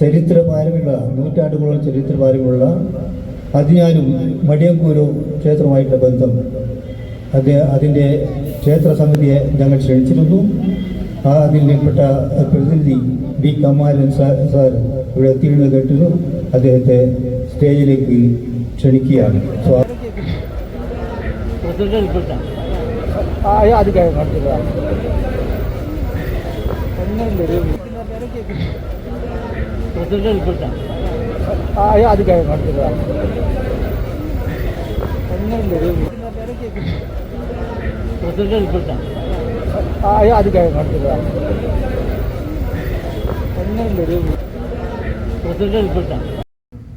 ചരിത്ര പാരമുള്ള നൂറ്റാണ്ടുകളോളം ചരിത്രഭാരമുള്ള അതിനാലും മടിയങ്കൂരു ക്ഷേത്രവുമായിട്ടുള്ള ബന്ധം അത് അതിന്റെ ക്ഷേത്ര സമിതിയെ ഞങ്ങൾ ക്ഷണിച്ചിരുന്നു. ആ അതിൽപ്പെട്ട പ്രതിനിധി ബി കമാലൻ സാർ സാർ ഇവിടെ എത്തിയിരുന്നത് കേട്ടിരുന്നു. അദ്ദേഹത്തെ സ്റ്റേജിലേക്ക് ക്ഷണിക്കുകയാണ്. സ്വാ കഴിഞ്ഞിട്ടില്ല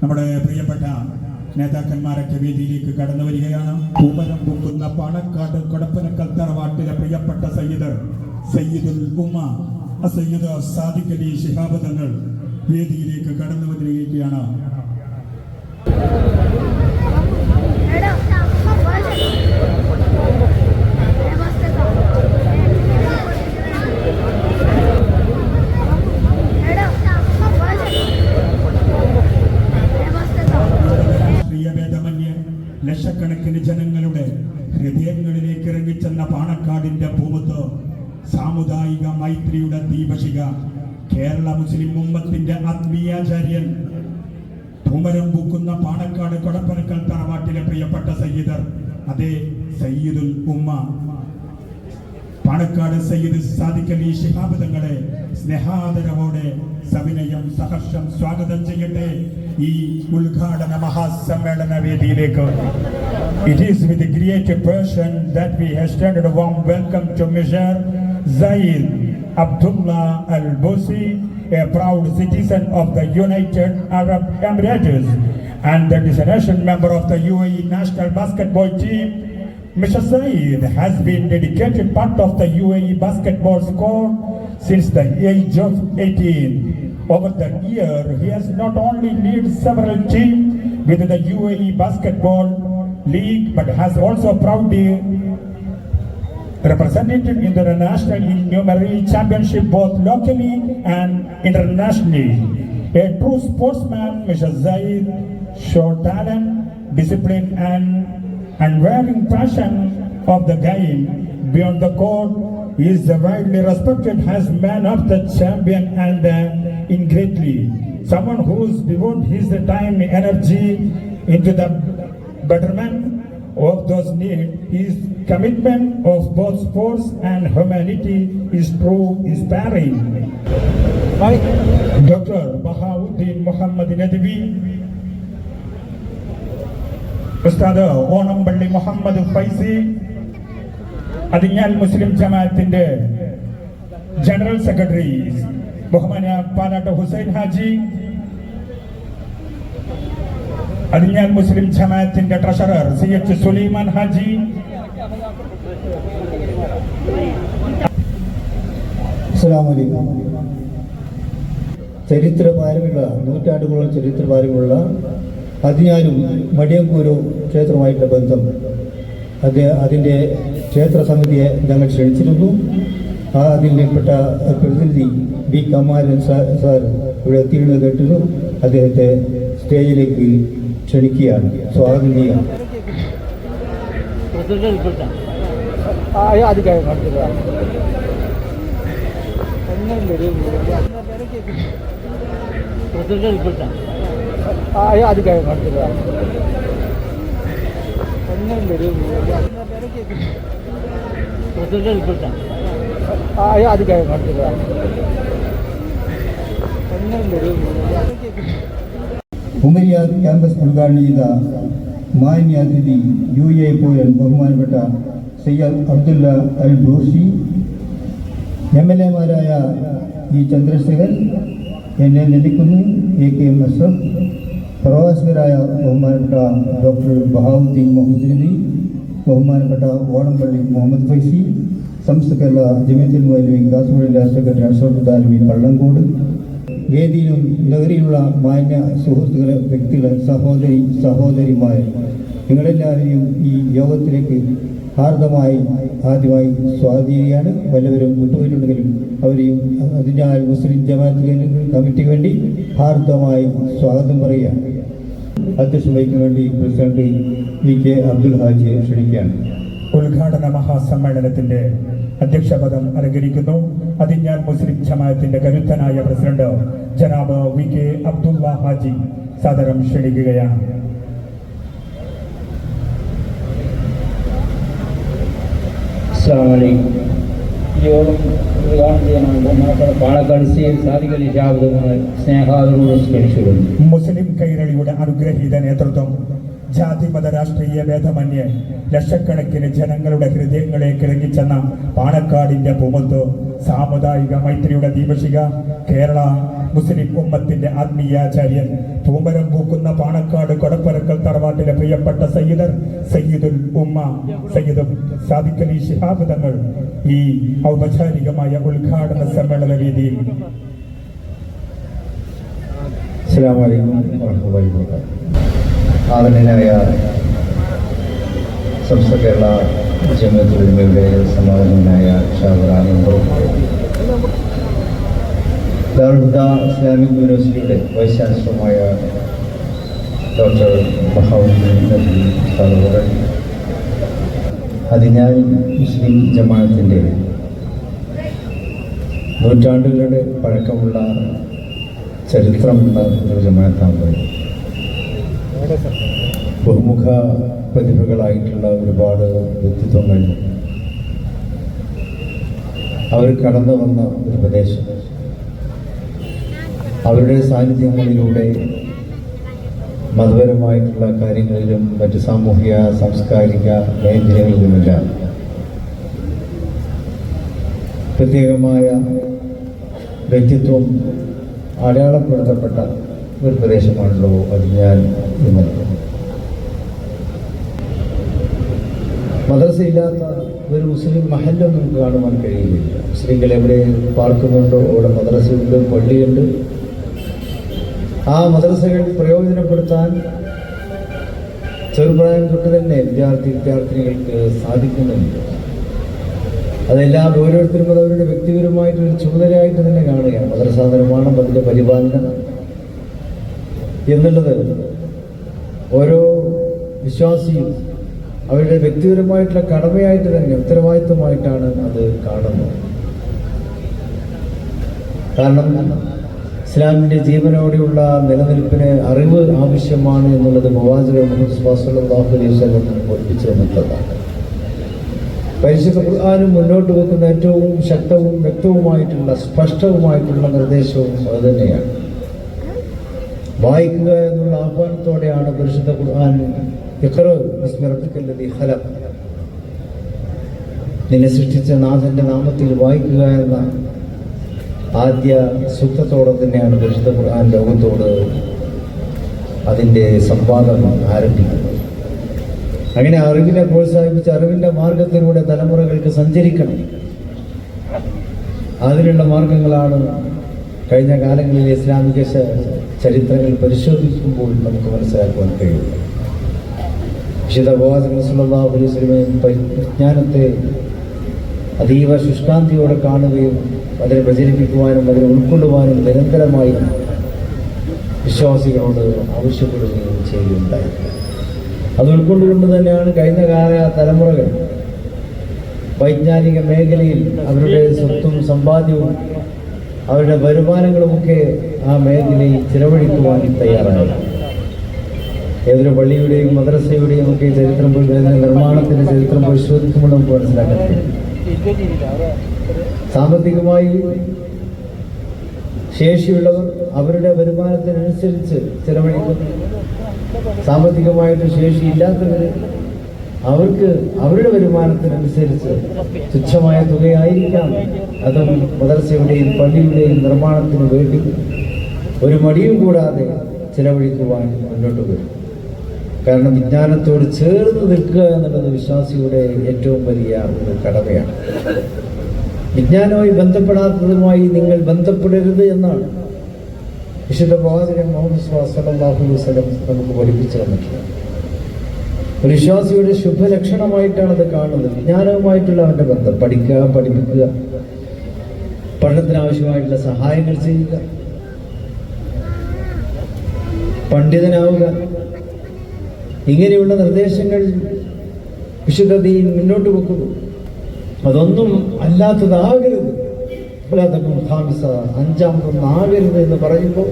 നമ്മുടെ പ്രിയപ്പെട്ട നേതാക്കന്മാരൊക്കെ വേദിയിലേക്ക് കടന്നു വരികയാണ്. പൂമരം പൂക്കുന്ന പാണക്കാട് കൊടപ്പനക്കൽ തറവാട്ടിലെ പ്രിയപ്പെട്ട സയ്യിദ് സയ്യിദുൽ ഉമ്മ സയ്യിദ് സാദിഖ് അലി ശിഹാബ് തങ്ങൾ വേദിയിലേക്ക് കടന്നു വന്നിരിക്കുകയാണ്. ലക്ഷക്കണക്കിന് ജനങ്ങളുടെ ഹൃദയങ്ങളിലേക്ക് ഇറങ്ങിച്ചെന്ന പാണക്കാടിന്റെ പൂവത്ത് സാമുദായിക മൈത്രിയുടെ ദീപശിക കേരള മുസ്ലിം ഉമ്മത്തിന്റെ ആത്മീയാചാര്യൻ. പൂമരം പൂക്കുന്ന പാണക്കാട് കൊടപ്പനക്കൽ തറവാട്ടിലെ പ്രിയപ്പെട്ട സയ്യിദർ അതെ സയ്യിദുൽ ഉമ്മ. പാണക്കാട് സയ്യിദ് സാദിഖ് അലി ശിഹാബ് തങ്ങളെ സ്നേഹാദരവോടെ സവിനയം സഹർഷം സ്വാഗതം ചെയ്യട്ടെ ഈ ഉദ്ഘാടന മഹാസമ്മേളന വേദിയിലേക്ക്. It is with great passion that we has a warm welcome to Mr. Zaid. Abdullah Al Bosi, a proud citizen of the United Arab Emirates and the destination member of the UAE national basketball team. Mr. Saeed has been a dedicated part of the UAE basketball squad since the age of 18. Over the year, he has not only led several teams within the UAE basketball league, but has also proudly represented in the national innumerable championship both locally and internationally. A true sportsman, Mr. Zaid showed talent, discipline, and unwavering passion of the game beyond the court. He is widely respected as man of the champion and in greatly. Someone who's devoted his time, and energy into the betterment of those needs. His commitment of both sports and humanity is true inspiring. Dr. Bahauddin Muhammad Nadvi, ഉസ്താദ് ഓണംപള്ളി മുഹമ്മദ് ഫൈസി അതിഞ്ഞാൽ മുസ്ലിം ജമാഅത്തിന്റെ general secretary ബഹുമാന പാലാട്ട് ഹുസൈൻ ഹാജി അതിഞ്ഞാൽ മുസ്ലിം ജമാഅത്തിന്റെ treasurer C H Sulaiman Haji. ചരിത്ര പാരമുള്ള നൂറ്റാണ്ടുകളോളം ചരിത്ര പാരമുള്ള അതിനാലും മടിയങ്കൂരു ക്ഷേത്രവുമായിട്ടുള്ള ബന്ധം അത് അതിന്റെ ക്ഷേത്ര സമിതിയെ ഞങ്ങൾ ക്ഷണിച്ചിരുന്നു. ആ അതിൽപ്പെട്ട പ്രതിനിധി ബി കമാലൻ സാർ ഇവിടെ എത്തിയിരുന്നത് കേട്ടിരുന്നു. അദ്ദേഹത്തെ സ്റ്റേജിലേക്ക് ക്ഷണിക്കുകയാണ് സ്വാഗതം ചെയ്യാം അത് കഴിഞ്ഞിട്ടില്ല അത് കഴിഞ്ഞിട്ടില്ല അത് കഴിഞ്ഞിട്ടില്ല ഉമരിയ ക്യാമ്പസ് ഉദ്ഘാടനം ചെയ്ത മാന്യ അതിഥി യു എ പോയൻ ബഹുമാനപ്പെട്ട സയ്യദ് അബ്ദുല്ല അൽ ബൂർഷി എം എൽ എമാരായ ഇ ചന്ദ്രശേഖരൻ എന്നെ ലഭിക്കുന്നു എ കെ എം അഷ്റഫ് പ്രവാസികരായ ബഹുമാനപ്പെട്ട ഡോക്ടർ ബഹാവുദ്ദീൻ മുഹമ്മദ് ബഹുമാനപ്പെട്ട ഓണംപള്ളി മുഹമ്മദ് ഫൈസി സംസ്ഥ കേരള ജമിയത്തുൽ മുഅല്ലിമീൻ കാസർഗോഡ് സെക്രട്ടറി അഷറഫ് ദാൽമി പള്ളങ്കോട് വേദിയിലും ലഹരിയിലുള്ള മാന്യ സുഹൃത്തുക്കളെ വ്യക്തികളെ സഹോദരി സഹോദരിമാരെ നിങ്ങളെല്ലാവരെയും ഈ യോഗത്തിലേക്ക് ഹാർദമായി ആദ്യമായി സ്വാധീനിയാണ് വല്ലവരും വിട്ടുപോയിട്ടുണ്ടെങ്കിലും അവരെയും അതിനാൽ മുസ്ലിം ജമാഅത്ത് കമ്മിറ്റിക്ക് വേണ്ടി ഹാർദമായി സ്വാഗതം പറയുകയാണ് അധ്യക്ഷൻ വഹിക്കാൻ വേണ്ടി പ്രസിഡന്റ് വി കെ അബ്ദുൽ ഹാജിയെ ക്ഷണിക്കുകയാണ്. ഉദ്ഘാടന മഹാസമ്മേളനത്തിന്റെ അധ്യക്ഷപദം അലങ്കരിക്കുന്നു. ഞാൻ മുസ്ലിം ജമാഅത്തിന്റെ കരുത്തനായ പ്രസിഡന്റ് ജനാബ് വി കെ അബ്ദുള്ള ഹാജി സദരം ക്ഷണിക്കുകയാണ്. പാലക്കാട് സി എം സാദിഖലി ഷാബുദമായി സ്നേഹാദരോട് ക്ഷണിച്ചുകൊള്ളുന്നു മുസ്ലിം കൈരളിയുടെ അനുഗ്രഹീത നേതൃത്വം ജാതിമത രാഷ്ട്രീയ ഭേദമന്യേ ലക്ഷക്കണക്കിന് ജനങ്ങളുടെ ഹൃദയങ്ങളെ കിളങ്ങിച്ചെന്ന പാണക്കാടിന്റെ പൂമത്ത് സാമുദായിക മൈത്രിയുടെ ദീപശിക കേരള മുസ്ലിം ഉമ്മത്തിന്റെ ആത്മീയാചാര്യൻ പൂമരം പൂക്കുന്ന പാണക്കാട് കൊടപ്പരക്കൽ തറവാട്ടിലെ പ്രിയപ്പെട്ട സയ്യിദർ സയ്യിദുൽ ഉമ്മ. സയ്യിദും സാദിഖലി ശിഹാബ് തങ്ങൾ ഈ ഔപചാരികമായ ഉദ്ഘാടന സമ്മേളന വേദിയിൽ. അസ്സാം വലൈക്കും വബറകാതുഹു. ആദരണീയനായ സംസ്ഥ കേരള ജമത്തുലമയുടെ സമാധാനനായ ഷാബറാനന്ദവും ദാറുൽഹുദ ഇസ്ലാമിക് യൂണിവേഴ്സിറ്റിയുടെ വൈസ് ചാൻസലറുമായ ഡോക്ടർ മഹാബുദ്ദീൻ നബി അതിനാൽ മുസ്ലിം ജമാഅത്തിന്റെ നൂറ്റാണ്ടുകളുടെ പഴക്കമുള്ള ചരിത്രമുള്ള ഒരു ജമാഅത്താണ് ബഹുമുഖ പ്രതിഭകളായിട്ടുള്ള ഒരുപാട് വ്യക്തിത്വങ്ങൾ. അവർ കടന്നു വന്ന ഒരു പ്രദേശം. അവരുടെ സാന്നിധ്യങ്ങളിലൂടെ മതപരമായിട്ടുള്ള കാര്യങ്ങളിലും മറ്റ് സാമൂഹിക സാംസ്കാരിക മേഖലകളിലുമെല്ലാം പ്രത്യേകമായ വ്യക്തിത്വം അടയാളപ്പെടുത്തപ്പെട്ട ഒരു പ്രദേശമാണല്ലോ അത് ഞാൻ മദ്രസയില്ലാത്ത ഒരു മുസ്ലിം മഹല്ലൊന്നും കാണുവാൻ കഴിയുകയില്ല മുസ്ലിങ്ങൾ എവിടെ പാർക്കുന്നുണ്ടോ? അവിടെ മദ്രസയുണ്ട് പള്ളിയുണ്ട്. ആ മദ്രസകൾ പ്രയോജനപ്പെടുത്താൻ ചെറുപ്രായം തൊട്ട് തന്നെ വിദ്യാർത്ഥി വിദ്യാർത്ഥിനികൾക്ക് സാധിക്കുന്നുണ്ട്. അതെല്ലാം ഓരോരുത്തരും അത് അവരുടെ വ്യക്തിപരമായിട്ടൊരു ചുമതലയായിട്ട് തന്നെ കാണുകയാണ്. മദ്രസാ നിർമ്മാണം അതിന്റെ പരിപാലനം എന്നുള്ളത് ഓരോ വിശ്വാസിയും അവരുടെ വ്യക്തിപരമായിട്ടുള്ള കടമയായിട്ട് തന്നെ ഉത്തരവാദിത്വമായിട്ടാണ് അത് കാണുന്നത്. കാരണം ഇസ്ലാമിന്റെ ജീവനോടെയുള്ള നിലനിൽപ്പിന് അറിവ് ആവശ്യമാണ് എന്നുള്ളത് മുവാസിർ മുഹമ്മദ് അലൈഹി പരിശുദ്ധ ഖുർആാനും മുന്നോട്ട് വെക്കുന്ന ഏറ്റവും ശക്തവും വ്യക്തവുമായിട്ടുള്ള സ്പഷ്ടവുമായിട്ടുള്ള നിർദ്ദേശവും അത് തന്നെയാണ്. വായിക്കുക എന്നുള്ള ആഹ്വാനത്തോടെയാണ് പരിശുദ്ധ ഖുർആൻ നിന്നെ സൃഷ്ടിച്ച നാഥന്റെ നാമത്തിൽ വായിക്കുക എന്ന ആദ്യ സൂക്തത്തോടെ തന്നെയാണ് പരിശുദ്ധ ഖുർആൻ ലോകത്തോട് അതിന്റെ സംവാദം ആരംഭിക്കുന്നത്. അങ്ങനെ അറിവിനെ പ്രോത്സാഹിപ്പിച്ച് അറിവിന്റെ മാർഗത്തിലൂടെ തലമുറകൾക്ക് സഞ്ചരിക്കണം. അതിനുള്ള മാർഗങ്ങളാണ് കഴിഞ്ഞ കാലങ്ങളിലെ ഇസ്ലാമിക ചരിത്രങ്ങൾ പരിശോധിക്കുമ്പോൾ നമുക്ക് മനസ്സിലാക്കുവാൻ കഴിയുള്ളൂ വിശുദ്ധ ബോധസ്വല്ലാഹുലിസ്ലമെ പരിജ്ഞാനത്തെ അതീവ ശുഷ്കാന്തിയോടെ കാണുകയും അതിനെ പ്രചരിപ്പിക്കുവാനും അതിനെ ഉൾക്കൊള്ളുവാനും നിരന്തരമായി വിശ്വാസികളോട് ആവശ്യപ്പെടുകയും ചെയ്യുകയുണ്ടായി അത് ഉൾക്കൊണ്ടുകൊണ്ട് തന്നെയാണ് കഴിഞ്ഞ കാല തലമുറകൾ വൈജ്ഞാനിക മേഖലയിൽ അവരുടെ സ്വത്തും സമ്പാദ്യവും അവരുടെ വരുമാനങ്ങളുമൊക്കെ ആ മേഖലയിൽ ചിലവഴിക്കുവാൻ തയ്യാറായി. ഏതൊരു പള്ളിയുടെയും മദ്രസയുടെയും ഒക്കെ ചരിത്രം നിർമ്മാണത്തിന്റെ ചരിത്രം പരിശോധിക്കുമ്പോൾ നമുക്ക് മനസ്സിലാക്കാൻ സാമ്പത്തികമായി ശേഷിയുള്ളവർ അവരുടെ വരുമാനത്തിനനുസരിച്ച് ചിലവഴിക്കുന്നു സാമ്പത്തികമായിട്ട് ശേഷിയില്ലാത്തവർ അവർക്ക് അവരുടെ വരുമാനത്തിനനുസരിച്ച് തുച്ഛമായ തുകയായിരിക്കാം. അതും മദർസയുടെയും പള്ളിയുടെയും നിർമ്മാണത്തിന് വേണ്ടി ഒരു മടിയും കൂടാതെ ചിലവഴിക്കുവാൻ മുന്നോട്ട് വരും. കാരണം വിജ്ഞാനത്തോട് ചേർന്ന് നിൽക്കുക എന്നുള്ളത് വിശ്വാസിയുടെ ഏറ്റവും വലിയ ഒരു കടമയാണ്. വിജ്ഞാനവുമായി ബന്ധപ്പെടാത്തതുമായി നിങ്ങൾ ബന്ധപ്പെടരുത് എന്നാണ് വിശുദ്ധ പ്രവാചകൻ മുഹമ്മദ് സ്വല്ലല്ലാഹു അലൈഹി വസല്ലം നമുക്ക് പഠിപ്പിച്ചു തന്നിട്ടുള്ളത്. ഒരു വിശ്വാസിയുടെ ശുഭലക്ഷണമായിട്ടാണ് അത് കാണുന്നത്. വിജ്ഞാനവുമായിട്ടുള്ള അവന്റെ ബന്ധം പഠിക്കുക പഠിപ്പിക്കുക പഠനത്തിനാവശ്യമായിട്ടുള്ള സഹായങ്ങൾ ചെയ്യുക. പണ്ഡിതനാവുക. ഇങ്ങനെയുള്ള നിർദ്ദേശങ്ങൾ വിശുദ്ധതയിൽ മുന്നോട്ട് വെക്കുന്നു. അതൊന്നും അല്ലാത്തതാകരുത് അഞ്ചാം ആകരുത് എന്ന് പറയുമ്പോൾ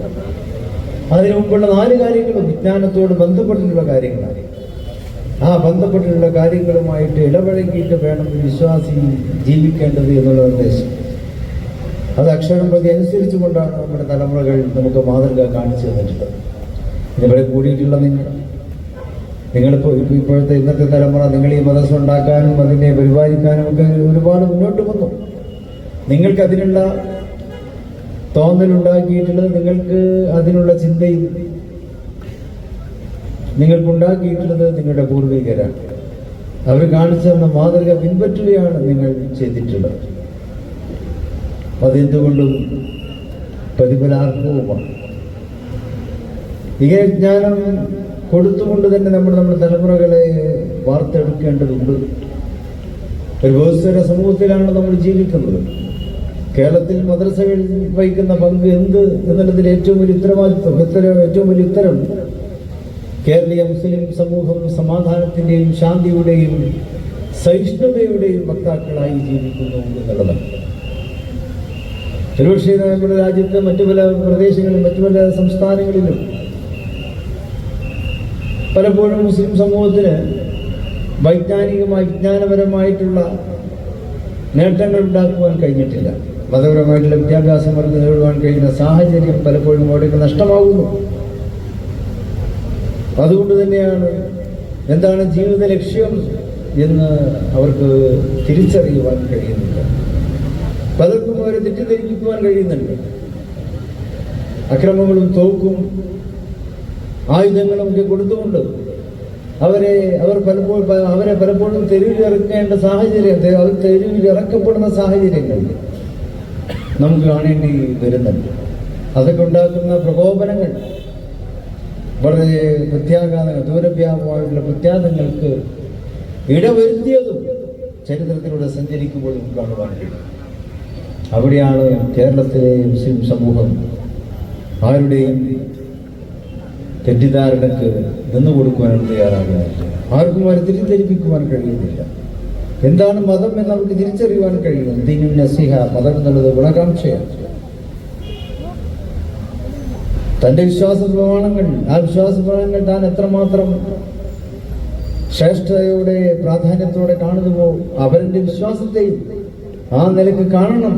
അതിനു മുമ്പുള്ള നാല് കാര്യങ്ങളും വിജ്ഞാനത്തോട് ബന്ധപ്പെട്ടിട്ടുള്ള കാര്യങ്ങളാണ്. ആ ബന്ധപ്പെട്ടിട്ടുള്ള കാര്യങ്ങളുമായിട്ട് ഇടപഴകിയിട്ട് വേണം വിശ്വാസി ജീവിക്കേണ്ടത് എന്നുള്ള നിർദ്ദേശം. അത് അക്ഷരം പ്രതി അനുസരിച്ചുകൊണ്ടാണ് നമ്മുടെ തലമുറകൾ നമുക്ക് മാതൃക കാണിച്ചു തന്നിട്ടുള്ളത്. ഇതിവിടെ കൂടിയിട്ടുള്ള നിങ്ങൾ. നിങ്ങളിപ്പോൾ ഇപ്പോഴത്തെ ഇന്നത്തെ തലമുറ നിങ്ങൾ ഈ മതസ് ഉണ്ടാക്കാനും അതിനെ പരിപാലിക്കാനും ഒക്കെ ഒരുപാട് മുന്നോട്ട് വന്നു. നിങ്ങൾക്ക് അതിനുള്ള തോന്നലുണ്ടാക്കിയിട്ടുള്ളത് നിങ്ങൾക്ക് അതിനുള്ള ചിന്തയും നിങ്ങൾക്കുണ്ടാക്കിയിട്ടുള്ളത് നിങ്ങളുടെ പൂർവികരാണ്. അവർ കാണിച്ചു തന്ന മാതൃക പിൻപറ്റുകയാണ് നിങ്ങൾ ചെയ്തിട്ടുള്ളത്. അതെന്തുകൊണ്ടും പ്രതിഫലാർഹവുമാണ്. ഇങ്ങനെ ജ്ഞാനം കൊടുത്തുകൊണ്ട് തന്നെ നമ്മൾ നമ്മുടെ തലമുറകളെ വാർത്തെടുക്കേണ്ടതുണ്ട്. ഒരു ബഹുസ്വര സമൂഹത്തിലാണ് നമ്മൾ ജീവിക്കുന്നത്. കേരളത്തിൽ മദ്രസകൾ വഹിക്കുന്ന പങ്ക് എന്ത് എന്നുള്ളതിൽ ഏറ്റവും വലിയ ഉത്തരവാദിത്വം ഉത്തരം ഏറ്റവും വലിയ ഉത്തരം? കേരളീയ മുസ്ലിം സമൂഹം സമാധാനത്തിന്റെയും ശാന്തിയുടെയും സഹിഷ്ണുതയുടെയും വക്താക്കളായി ജീവിക്കുന്നു എന്നുള്ളതാണ് ഒരുപക്ഷെ നമ്മുടെ രാജ്യത്ത് മറ്റു പല പ്രദേശങ്ങളിലും മറ്റു പല സംസ്ഥാനങ്ങളിലും പലപ്പോഴും മുസ്ലിം സമൂഹത്തിന് വൈജ്ഞാനികമായി വിജ്ഞാനപരമായിട്ടുള്ള നേട്ടങ്ങൾ ഉണ്ടാക്കുവാൻ കഴിഞ്ഞിട്ടില്ല. മതപരമായിട്ടുള്ള വിദ്യാഭ്യാസം അവർക്ക് നേടുവാൻ കഴിയുന്ന സാഹചര്യം പലപ്പോഴും അവിടേക്ക് നഷ്ടമാകുന്നു. അതുകൊണ്ട് തന്നെയാണ് എന്താണ് ജീവിത ലക്ഷ്യം എന്ന് അവർക്ക് തിരിച്ചറിയുവാൻ കഴിയുന്നില്ല പലർക്കും അവരെ തെറ്റിദ്ധരിപ്പിക്കുവാൻ കഴിയുന്നുണ്ട്. അക്രമങ്ങളും തോക്കും ആയുധങ്ങളും ഒക്കെ കൊടുത്തുകൊണ്ട് അവരെ അവർ പലപ്പോഴും അവരെ പലപ്പോഴും തെരുവിൽ ഇറക്കേണ്ട സാഹചര്യം അവർ തെരുവിൽ ഇറക്കപ്പെടുന്ന സാഹചര്യങ്ങൾ നമുക്ക് കാണേണ്ടി വരുന്നുണ്ട്. അതൊക്കെ ഉണ്ടാക്കുന്ന പ്രകോപനങ്ങൾ വളരെ പ്രത്യാഘാതങ്ങൾ ദൂരവ്യാപകമായിട്ടുള്ള പ്രത്യാഘാതങ്ങൾക്ക് ഇടവരുത്തിയതും ചരിത്രത്തിലൂടെ സഞ്ചരിക്കുമ്പോൾ നമുക്ക് കാണുവാൻ കഴിയും. അവിടെയാണ് കേരളത്തിലെ മുസ്ലിം സമൂഹം ആരുടെയും തെറ്റിദ്ധാരണക്ക് നിന്നു കൊടുക്കുവാനും തയ്യാറാകുന്നില്ല. ആർക്കും അവരെ തിരിച്ചരിപ്പിക്കുവാൻ കഴിയുന്നില്ല. എന്താണ് മതം എന്ന് അവർക്ക് തിരിച്ചറിയുവാൻ കഴിയും ദീനും നസിഹ മതം എന്നുള്ളത് ഗുണകാംക്ഷയാണ്. തന്റെ വിശ്വാസ പ്രമാണങ്ങൾ ആ വിശ്വാസ പ്രമാണങ്ങൾ താൻ എത്രമാത്രം ശ്രേഷ്ഠതയോടെ പ്രാധാന്യത്തോടെ കാണുന്നുവോ അവരുടെ വിശ്വാസത്തെയും ആ നിലയ്ക്ക് കാണണം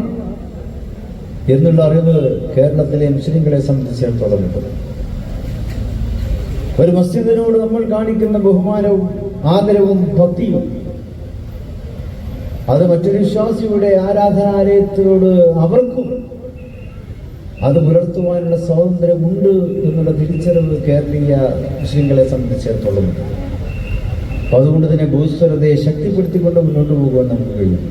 എന്നുള്ള അറിവ് കേരളത്തിലെ മുസ്ലിങ്ങളെ സംബന്ധിച്ചിടത്തോളം ഉണ്ട്. ഒരു മസ്ജിദിനോട് നമ്മൾ കാണിക്കുന്ന ബഹുമാനവും ആദരവും ഭക്തിയും. അത് മറ്റൊരു വിശ്വാസിയുടെ ആരാധനാലയത്തിനോട് അവർക്കും അത് പുലർത്തുവാനുള്ള സ്വാതന്ത്ര്യമുണ്ട് എന്നുള്ള തിരിച്ചറിവ് കേരളീയ മുസ്ലിങ്ങളെ സംബന്ധിച്ചിടത്തോളം. അപ്പൊ അതുകൊണ്ട് തന്നെ ഭൂസ്വരതയെ ശക്തിപ്പെടുത്തിക്കൊണ്ട് മുന്നോട്ട് പോകുവാൻ നമുക്ക് കഴിയും.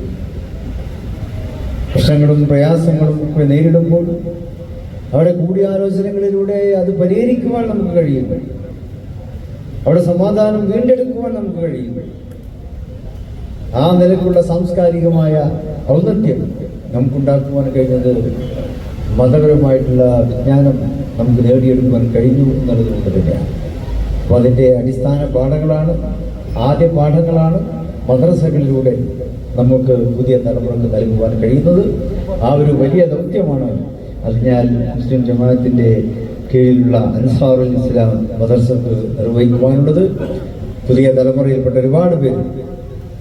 പ്രശ്നങ്ങളും പ്രയാസങ്ങളും ഒക്കെ നേരിടുമ്പോൾ അവിടെ കൂടിയാലോചനകളിലൂടെ അത് പരിഹരിക്കുവാൻ നമുക്ക് കഴിയും. അവിടെ സമാധാനം വീണ്ടെടുക്കുവാൻ നമുക്ക് കഴിയും. ആ നിലക്കുള്ള സാംസ്കാരികമായ ഔന്നത്യം നമുക്കുണ്ടാക്കുവാൻ കഴിഞ്ഞത് മതപരമായിട്ടുള്ള വിജ്ഞാനം നമുക്ക് നേടിയെടുക്കുവാൻ കഴിഞ്ഞു എന്നുള്ളത് കൊണ്ട് തന്നെയാണ്. അതിന്റെ അടിസ്ഥാന പാഠങ്ങളാണ് ആദ്യ പാഠങ്ങളാണ് മദ്രസകളിലൂടെ നമുക്ക് പുതിയ തലമുറയ്ക്ക് നൽകുവാൻ കഴിയുന്നത്. ആ ഒരു വലിയ ദൗത്യമാണ്. അതിനാൽ മുസ്ലിം ജമാഅത്തിന്റെ കീഴിലുള്ള അൻസാറുൽ ഇസ്ലാം മദർസക്ക് നിർവഹിക്കുവാനുള്ളത് പുതിയ തലമുറയിൽപ്പെട്ട ഒരുപാട് പേര്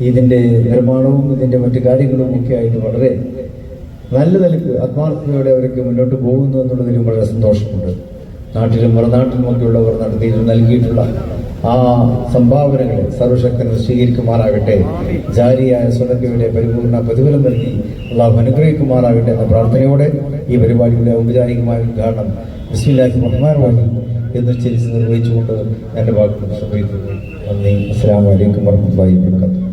ഇതിന്റെ നിർമ്മാണവും ഇതിന്റെ മറ്റു കാര്യങ്ങളും ഒക്കെ ആയിട്ട് വളരെ നല്ല നിലയ്ക്ക് ആത്മാർത്ഥതയോടെ അവരൊക്കെ മുന്നോട്ട് പോകുന്നു എന്നുള്ളതിലും വളരെ സന്തോഷമുണ്ട്. നാട്ടിലും മറുനാട്ടിലും ഒക്കെയുള്ളവർ നടത്തിയിട്ട് നൽകിയിട്ടുള്ള ആ സംഭാവനകളെ സർവശക്തൻ സ്വീകരിക്കുമാറാകട്ടെ. ജാരിയായ സ്വതക്കയുടെ പരിപൂർണ പ്രതിഫലം നൽകി അള്ളാഹു അനുഗ്രഹിക്കുമാറാകട്ടെ എന്ന പ്രാർത്ഥനയോടെ ഈ പരിപാടിയുടെ ഔപചാരികമായ ഉദ്ഘാടനം ബിസ്മില്ലാഹി റഹ്മാൻ റഹീം എന്ന് ഉച്ചരിച്ച് നിർവഹിച്ചുകൊണ്ട് എന്റെ വാക്കുകൾ സമർപ്പിക്കുന്നു നന്ദി അസ്സാം വലൈക്കും വർഹമുല്ലാഹി വാബർക്കാത്തു